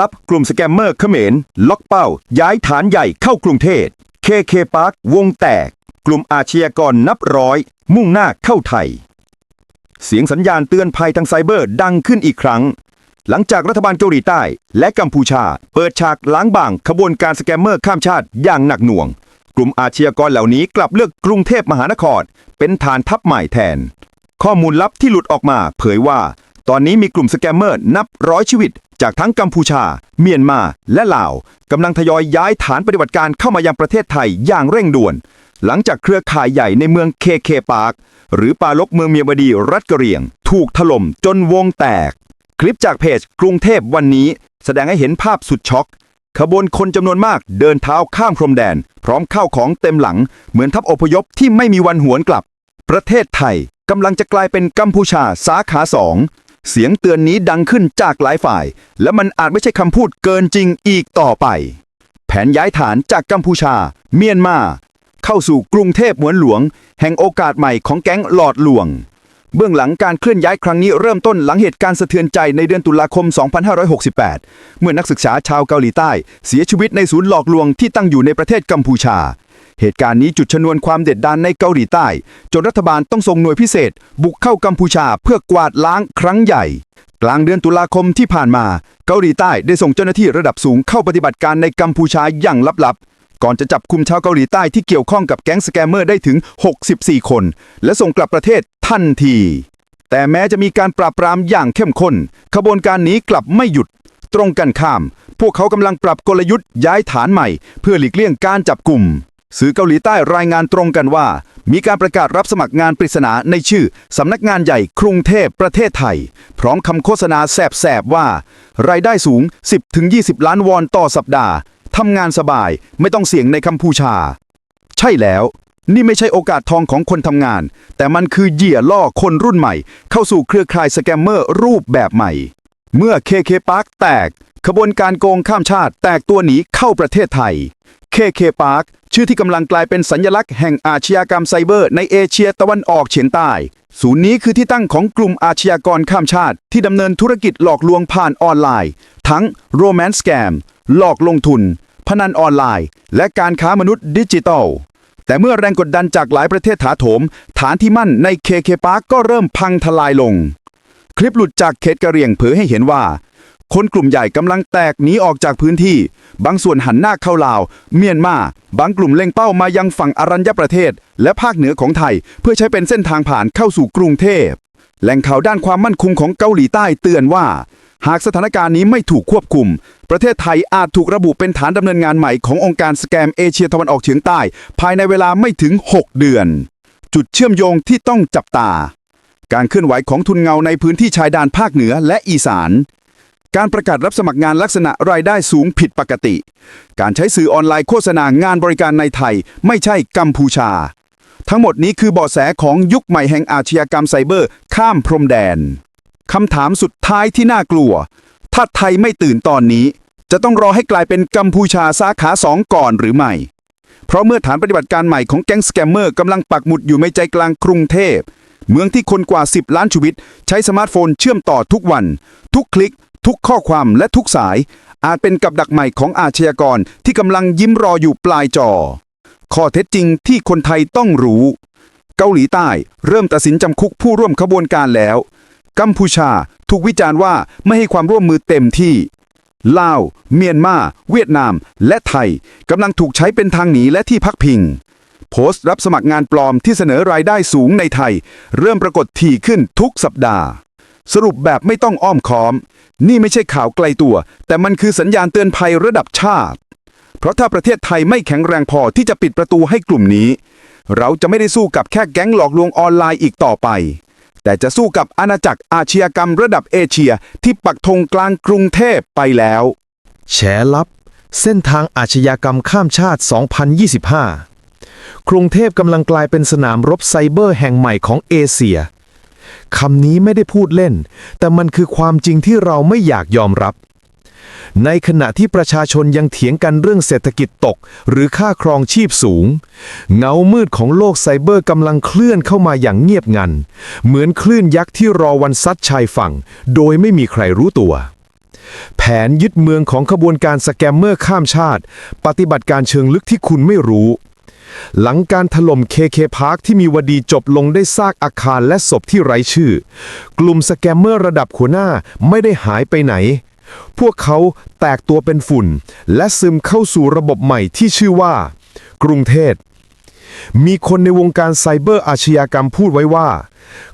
ลับกลุ่มสแกมเมอร์เขมร ล็อกเป้า ย้ายฐานใหญ่เข้ากรุงเทพ KK Park วงแตก กลุ่มอาชญากรนับร้อย มุ่งหน้าเข้าไทย เสียงสัญญาณเตือนภัยทางไซเบอร์ดังขึ้นอีกครั้ง หลังจากรัฐบาลเกาหลีใต้ และกัมพูชา เปิดฉากล้างบางขบวนการสแกมเมอร์ข้ามชาติอย่างหนักหน่วง กลุ่มอาชญากรเหล่านี้กลับเลือกกรุงเทพมหานคร เป็นฐานทัพใหม่แทน ข้อมูลลับที่หลุดออกมาเผยว่า ตอนนี้มีกลุ่มสแกมเมอร์นับร้อยชีวิต จากทั้งกัมพูชา เมียนมา และลาวกำลังทยอยย้ายฐานปฏิบัติการเข้ามายังประเทศไทยอย่างเร่งด่วน หลังจากเครือข่ายใหญ่ในเมืองเคเคปาร์คหรือปาลกเมืองเมียบดีรัฐกะเหรี่ยง ถูกถล่มจนวงแตก คลิปจากเพจกรุงเทพวันนี้ แสดงให้เห็นภาพสุดช็อกขบวนคนจำนวนมากเดินเท้าข้ามพรมแดน พร้อมข้าวของเต็มหลัง เหมือนทัพอพยพที่ไม่มีวันหวนกลับ ประเทศไทยกำลังจะกลายเป็นกัมพูชาสาขาสอง เสียงเตือนนี้ดังขึ้นจากหลายฝ่าย และมันอาจไม่ใช่คำพูดเกินจริงอีกต่อไป แผนย้ายฐานจากกัมพูชา เมียนมา เข้าสู่กรุงเทพเหมือนหลวง แห่งโอกาสใหม่ของแก๊งหลอดลวง เบื้องหลังการเคลื่อนย้ายครั้งนี้เริ่มต้นหลังเหตุการณ์สะเทือนใจในเดือนตุลาคม 2568 เมื่อนักศึกษาชาวเกาหลีใต้ เสียชีวิตในศูนย์หลอกลวงที่ตั้งอยู่ในประเทศกัมพูชา เหตุการณ์นี้จุดชนวนความเด็ดดานในเกาหลีใต้ จนรัฐบาลต้องส่งหน่วยพิเศษ บุกเข้ากัมพูชาเพื่อกวาดล้างครั้งใหญ่ กลางเดือนตุลาคมที่ผ่านมา เกาหลีใต้ได้ส่งเจ้าหน้าที่ระดับสูงเข้าปฏิบัติการในกัมพูชาอย่างลับๆก่อนจะจับคุมชาวเกาหลีใต้ที่เกี่ยวข้องกับแก๊งสแกมเมอร์ได้ถึง 64 คน และส่งกลับประเทศทันที แต่แม้จะมีการปราบปรามอย่างเข้มข้น ขบวนการนี้กลับไม่หยุด ตรงกันข้าม พวกเขากำลังปรับกลยุทธ์ย้ายฐานใหม่ เพื่อหลีกเลี่ยงการจับกลุ่ม สื่อเกาหลีใต้รายงานตรงกันว่า มีการประกาศรับสมัครงานปริศนาในชื่อ สำนักงานใหญ่กรุงเทพประเทศไทย พร้อมคำโฆษณาแสบๆว่า รายได้สูง 10-20 ล้านวอนต่อสัปดาห์ทำงานสบายไม่ต้องเสี่ยงในกัมพูชา ใช่แล้ว นี่ไม่ใช่โอกาสทองของคนทำงาน แต่มันคือเหยื่อล่อคนรุ่นใหม่ เข้าสู่เครือข่ายสแกมเมอร์รูปแบบใหม่ เมื่อ KK Park แตกขบวนการโกงข้ามชาติแตกตัวหนีเข้าประเทศไทย KK Park ชื่อที่กำลังกลายเป็นสัญลักษณ์แห่งอาชญากรรมไซเบอร์ในเอเชียตะวันออกเฉียงใต้ ศูนย์นี้คือที่ตั้งของกลุ่มอาชญากรข้ามชาติ ที่ดำเนินธุรกิจหลอกลวงผ่านออนไลน์ ทั้ง Romance Scam หลอกลงทุน พนันออนไลน์ และการค้ามนุษย์ดิจิทัลแต่เมื่อแรงกดดันจากหลายประเทศถาโถม ฐานที่มั่นใน KK Park ก็เริ่มพังทลายลง คลิปหลุดจากเขตกะเรียงเผยให้เห็นว่า คนกลุ่มใหญ่กำลังแตกหนีออกจากพื้นที่ บางส่วนหันหน้าเข้าลาว เมียนมา บางกลุ่มเล็งเป้ามายังฝั่งอรัญญประเทศ และภาคเหนือของไทย เพื่อใช้เป็นเส้นทางผ่านเข้าสู่กรุงเทพ แหล่งข่าวด้านความมั่นคงของเกาหลีใต้เตือนว่า หากสถานการณ์นี้ไม่ถูกควบคุม ประเทศไทยอาจถูกระบุเป็นฐานดำเนินงานใหม่ขององค์การสแกมเอเชียตะวันออกเฉียงใต้ ภายในเวลาไม่ถึง 6 เดือน จุดเชื่อมโยงที่ต้องจับตา การเคลื่อนไหวของทุนเงาในพื้นที่ชายแดนภาคเหนือและอีสาน การประกาศรับสมัครงานลักษณะรายได้สูงผิดปกติ การใช้สื่อออนไลน์โฆษณางานบริการในไทย ไม่ใช่กัมพูชา ทั้งหมดนี้คือเบาะแสของยุคใหม่แห่งอาชญากรรมไซเบอร์ ข้ามพรมแดนคำถามสุดท้ายที่น่ากลัว ถ้าไทยไม่ตื่นตอนนี้ จะต้องรอให้กลายเป็นกัมพูชาสาขาสองก่อนหรือไม่ เพราะเมื่อฐานปฏิบัติการใหม่ของแก๊งสแกมเมอร์กำลังปักหมุดอยู่ในใจกลางกรุงเทพเมืองที่คนกว่า 10 ล้านชีวิต ใช้สมาร์ทโฟนเชื่อมต่อทุกวัน ทุกคลิก ทุกข้อความและทุกสาย อาจเป็นกับดักใหม่ของอาชญากรที่กำลังยิ้มรออยู่ปลายจอ ข้อเท็จจริงที่คนไทยต้องรู้ เกาหลีใต้เริ่มตัดสินจำคุกผู้ร่วมขบวนการแล้ว กัมพูชาถูกวิจารณ์ว่าไม่ให้ความร่วมมือเต็มที่ลาว เมียนมา เวียดนาม และไทยกำลังถูกใช้เป็นทางหนีและที่พักพิง โพสต์รับสมัครงานปลอมที่เสนอรายได้สูงในไทย เริ่มปรากฏถี่ขึ้นทุกสัปดาห์ สรุปแบบไม่ต้องอ้อมค้อม นี่ไม่ใช่ข่าวไกลตัว แต่มันคือสัญญาณเตือนภัยระดับชาติ เพราะถ้าประเทศไทยไม่แข็งแรงพอที่จะปิดประตูให้กลุ่มนี้ เราจะไม่ได้สู้กับแค่แก๊งหลอกลวงออนไลน์อีกต่อไป แต่จะสู้กับอาณาจักรอาชญากรรมระดับเอเชียที่ปักธงกลางกรุงเทพไปแล้วแฉลับ เส้นทางอาชญากรรมข้ามชาติ 2025 กรุงเทพกำลังกลายเป็นสนามรบไซเบอร์แห่งใหม่ของเอเชีย คำนี้ไม่ได้พูดเล่น แต่มันคือความจริงที่เราไม่อยากยอมรับ ในขณะที่ประชาชนยังเถียงกันเรื่องเศรษฐกิจตก หรือค่าครองชีพสูง เงามืดของโลกไซเบอร์กำลังเคลื่อนเข้ามาอย่างเงียบงัน เหมือนคลื่นยักษ์ที่รอวันซัดชายฝั่ง โดยไม่มีใครรู้ตัวแผนยึดเมืองของขบวนการสแกมเมอร์ข้ามชาติ ปฏิบัติการเชิงลึกที่คุณไม่รู้ หลังการถล่ม KK Park ที่มีวดีจบลงได้ซากอาคารและศพที่ไร้ชื่อ กลุ่มสแกมเมอร์ระดับหัวหน้าไม่ได้หายไปไหน พวกเขาแตกตัวเป็นฝุ่น และซึมเข้าสู่ระบบใหม่ที่ชื่อว่า กรุงเทพมีคนในวงการไซเบอร์อาชญากรรมพูดไว้ว่า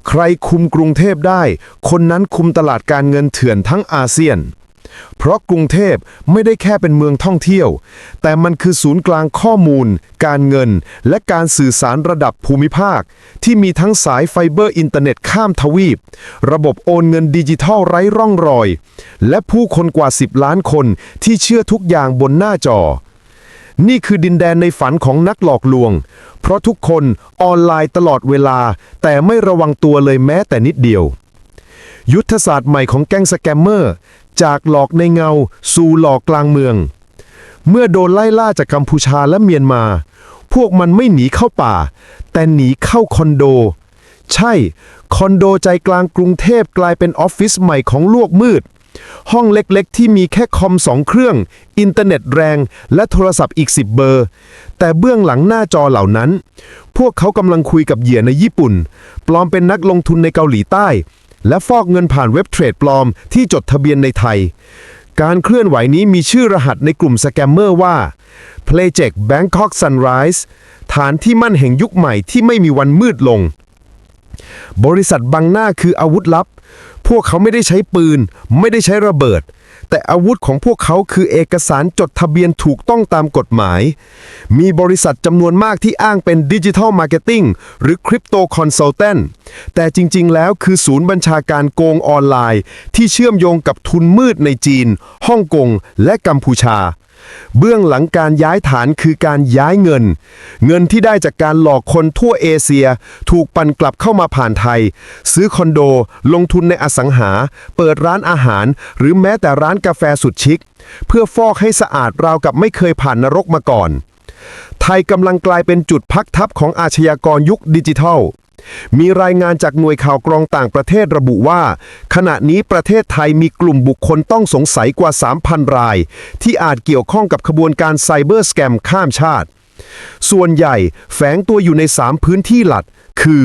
ใครคุมกรุงเทพได้ คนนั้นคุมตลาดการเงินเถื่อนทั้งอาเซียน เพราะกรุงเทพไม่ได้แค่เป็นเมืองท่องเที่ยว แต่มันคือศูนย์กลางข้อมูล การเงิน และการสื่อสารระดับภูมิภาค ที่มีทั้งสายไฟเบอร์อินเทอร์เน็ตข้ามทวีป ระบบโอนเงินดิจิทัลไร้ร่องรอย และผู้คนกว่า 10 ล้านคนที่เชื่อทุกอย่างบนหน้าจอ นี่คือดินแดนในฝันของนักหลอกลวง เพราะทุกคนออนไลน์ตลอดเวลา แต่ไม่ระวังตัวเลยแม้แต่นิดเดียวยุทธศาสตร์ใหม่ของแก๊งสแกมเมอร์ จากหลอกในเงา สู่หลอกกลางเมือง เมื่อโดนไล่ล่าจากกัมพูชาและเมียนมา พวกมันไม่หนีเข้าป่า แต่หนีเข้าคอนโด ใช่ คอนโดใจกลางกรุงเทพกลายเป็นออฟฟิศใหม่ของลวกมืด ห้องเล็กๆ ที่มีแค่คอมสองเครื่อง อินเทอร์เน็ตแรง และโทรศัพท์อีก10เบอร์ แต่เบื้องหลังหน้าจอเหล่านั้น พวกเขากำลังคุยกับเหยื่อในญี่ปุ่น ปลอมเป็นนักลงทุนในเกาหลีใต้ และฟอกเงินผ่านเว็บเทรดปลอมที่จดทะเบียนในไทย การเคลื่อนไหวนี้มีชื่อรหัสในกลุ่มสแกมเมอร์ว่า p l a y j e c Bangkok Sunrise ฐานที่มั่นแห่งยุคใหม่ที่ไม่มีวันมืดลง บริษัทบังหน้าคืออาวุธลับ พวกเขาไม่ได้ใช้ปืน ไม่ได้ใช้ระเบิด แต่อาวุธของพวกเขาคือเอกสารจดทะเบียนถูกต้องตามกฎหมาย มีบริษัทจำนวนมากที่อ้างเป็นดิจิทัลมาร์เก็ตติ้งหรือคริปโตคอนซัลแทนแต่จริงๆ แล้วคือศูนย์บัญชาการโกงออนไลน์ ที่เชื่อมโยงกับทุนมืดในจีน ฮ่องกง และกัมพูชา เบื้องหลังการย้ายฐานคือการย้ายเงิน เงินที่ได้จากการหลอกคนทั่วเอเชีย ถูกปั่นกลับเข้ามาผ่านไทย ซื้อคอนโด ลงทุนในอสังหา เปิดร้านอาหาร หรือแม้แต่ร้านกาแฟสุดชิค เพื่อฟอกให้สะอาดราวกับไม่เคยผ่านนรกมาก่อน ไทยกำลังกลายเป็นจุดพักทับของอาชญากรยุคดิจิทัล มีรายงานจากหน่วยข่าวกรองต่างประเทศระบุว่า ขณะนี้ประเทศไทยมีกลุ่มบุคคลต้องสงสัยกว่า 3,000 ราย ที่อาจเกี่ยวข้องกับขบวนการไซเบอร์สแกมข้ามชาติ ส่วนใหญ่แฝงตัวอยู่ใน 3 พื้นที่หลัก คือ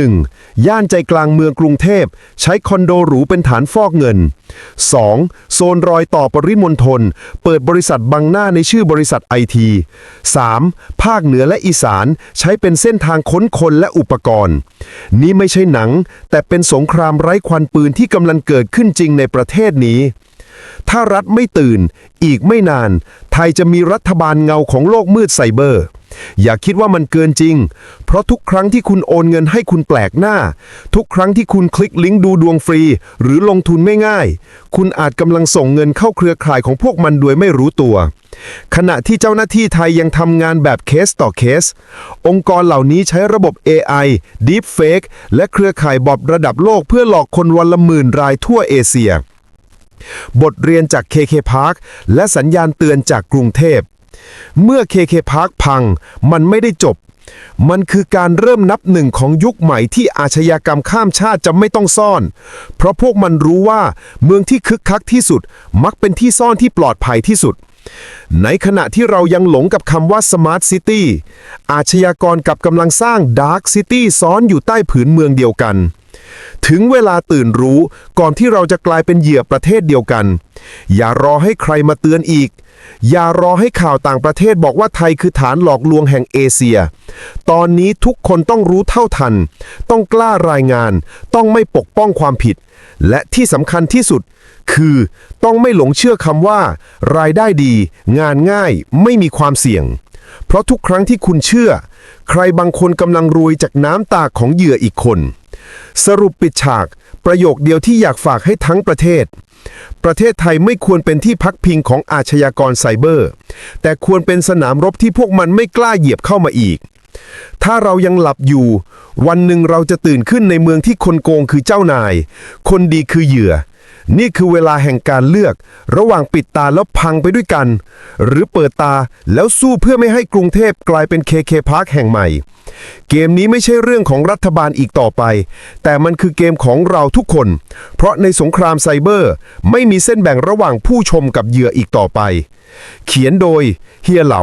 1. ย่านใจกลางเมืองกรุงเทพ ใช้คอนโดหรูเป็นฐานฟอกเงิน 2. โซนรอยต่อปริมณฑลเปิดบริษัทบังหน้าในชื่อบริษัทไอที 3. ภาคเหนือและอีสานใช้เป็นเส้นทางค้นคนและอุปกรณ์ นี่ไม่ใช่หนัง แต่เป็นสงครามไร้ควันปืนที่กำลังเกิดขึ้นจริงในประเทศนี้ ถ้ารัฐไม่ตื่น อีกไม่นาน ไทยจะมีรัฐบาลเงาของโลกมืดไซเบอร์ อย่าคิดว่ามันเกินจริง เพราะทุกครั้งที่คุณโอนเงินให้คุณแปลกหน้า ทุกครั้งที่คุณคลิกลิงก์ดูดวงฟรี หรือลงทุนไม่ง่าย คุณอาจกำลังส่งเงินเข้าเครือข่ายของพวกมันโดยไม่รู้ตัว ขณะที่เจ้าหน้าที่ไทยยังทำงานแบบเคสต่อเคส องค์กรเหล่านี้ใช้ระบบ AI Deepfake และเครือข่ายบอบระดับโลกเพื่อหลอกคนวันละหมื่นรายทั่วเอเชีย บทเรียนจาก KK Park และสัญญาณเตือนจากกรุงเทพ เมื่อ KK Park พังมันไม่ได้จบ มันคือการเริ่มนับหนึ่งของยุคใหม่ที่อาชญากรรมข้ามชาติจะไม่ต้องซ่อน เพราะพวกมันรู้ว่าเมืองที่คึกคักที่สุด มักเป็นที่ซ่อนที่ปลอดภัยที่สุด ในขณะที่เรายังหลงกับคำว่า Smart City อาชญากรกับกำลังสร้าง Dark City ซ้อนอยู่ใต้ผืนเมืองเดียวกัน ถึงเวลาตื่นรู้ก่อนที่เราจะกลายเป็นเหยื่อประเทศเดียวกัน อย่ารอให้ใครมาเตือนอีก อย่ารอให้ข่าวต่างประเทศบอกว่าไทยคือฐานหลอกลวงแห่งเอเชีย ตอนนี้ทุกคนต้องรู้เท่าทัน ต้องกล้ารายงาน ต้องไม่ปกป้องความผิด และที่สำคัญที่สุด คือต้องไม่หลงเชื่อคำว่า รายได้ดี งานง่าย ไม่มีความเสี่ยง เพราะทุกครั้งที่คุณเชื่อ ใครบางคนกำลังรวยจากน้ำตาของเหยื่ออีกคน สรุปปิดฉาก ประโยคเดียวที่อยากฝากให้ทั้งประเทศ ประเทศไทยไม่ควรเป็นที่พักพิงของอาชญากรไซเบอร์ แต่ควรเป็นสนามรบที่พวกมันไม่กล้าเหยียบเข้ามาอีก ถ้าเรายังหลับอยู่ วันหนึ่งเราจะตื่นขึ้นในเมืองที่คนโกงคือเจ้านาย คนดีคือเหยื่อ นี่คือเวลาแห่งการเลือก ระหว่างปิดตาแล้วพังไปด้วยกัน หรือเปิดตาแล้วสู้เพื่อไม่ให้กรุงเทพกลายเป็น KK Park แห่งใหม่ เกมนี้ไม่ใช่เรื่องของรัฐบาลอีกต่อไป แต่มันคือเกมของเราทุกคน เพราะในสงครามไซเบอร์ ไม่มีเส้นแบ่งระหว่างผู้ชมกับเหยื่ออีกต่อไป เขียนโดยเฮียเหลา